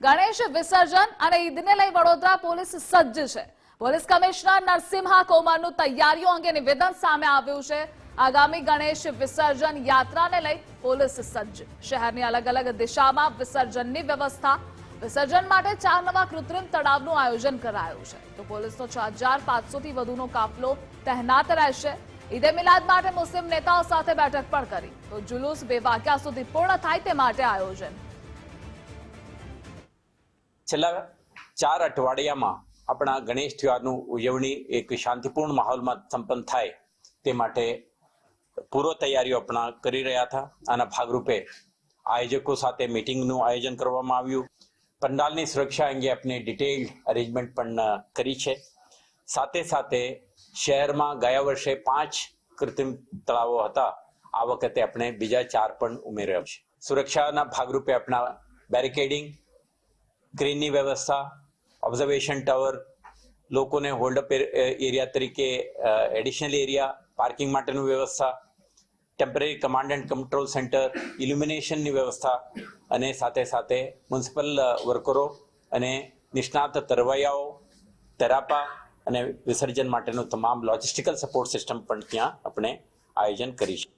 ગણેશ વિસર્જન અને ઈદને લઈ વડોદરા પોલીસ સજ્જ છે. પોલીસ કમિશનર નરસિંહા કોમરનું તૈયારીઓ અંગે નિવેદન સામે આવ્યું છે. આગામી ગણેશ વિસર્જન યાત્રાને લઈ પોલીસ સજ્જ. શહેરની અલગ અલગ દિશામાં વિસર્જનની વ્યવસ્થા. વિસર્જન માટે ચાર નવા કૃત્રિમ તળાવનું આયોજન કરાયું છે. તો પોલીસનો છ હજાર પાંચસોથી વધુનો કાફલો તહેનાત રહેશે. ઈદે મિલાદ માટે મુસ્લિમ નેતાઓ સાથે બેઠક પણ કરી. તો જુલુસ બે વાગ્યા સુધી પૂર્ણ થાય તે માટે આયોજન. છેલ્લા ચાર અઠવાડિયામાં આપણા ગણેશ તહેવારનું ઉજવણી એક શાંતિપૂર્ણ માહોલમાં સંપન્ન થાય તે માટે પૂર્વ તૈયારીઓ આપણા કરી રહ્યા હતા. આના ભાગરૂપે આયોજકો સાથે મિટિંગનું આયોજન કરવામાં આવ્યું. પંડાલની સુરક્ષા અંગે આપણે ડિટેલ અરેન્જમેન્ટ પણ કરી છે. સાથે સાથે શહેરમાં ગયા વર્ષે પાંચ કૃત્રિમ તળાવો હતા. આ વખતે આપણે બીજા ચાર પણ ઉમેર્યા છે. સુરક્ષાના ભાગરૂપે આપણા બેરિકેડિંગ ક્રેનની વ્યવસ્થા ઓબ્ઝર્વેશન ટાવર લોકોને હોલ્ડઅપ એરિયા તરીકે એડિશનલ એરિયા પાર્કિંગ માટેનું વ્યવસ્થા temporary command and control centre ઇલ્યુમિનેશનની વ્યવસ્થા અને સાથે સાથે મ્યુનિસિપલ વર્કરો અને નિષ્ણાત તરવૈયાઓ, તેરાપા અને વિસર્જન માટેનું તમામ લોજિસ્ટિકલ સપોર્ટ સિસ્ટમ પણ ત્યાં આપણે આયોજન કરી છે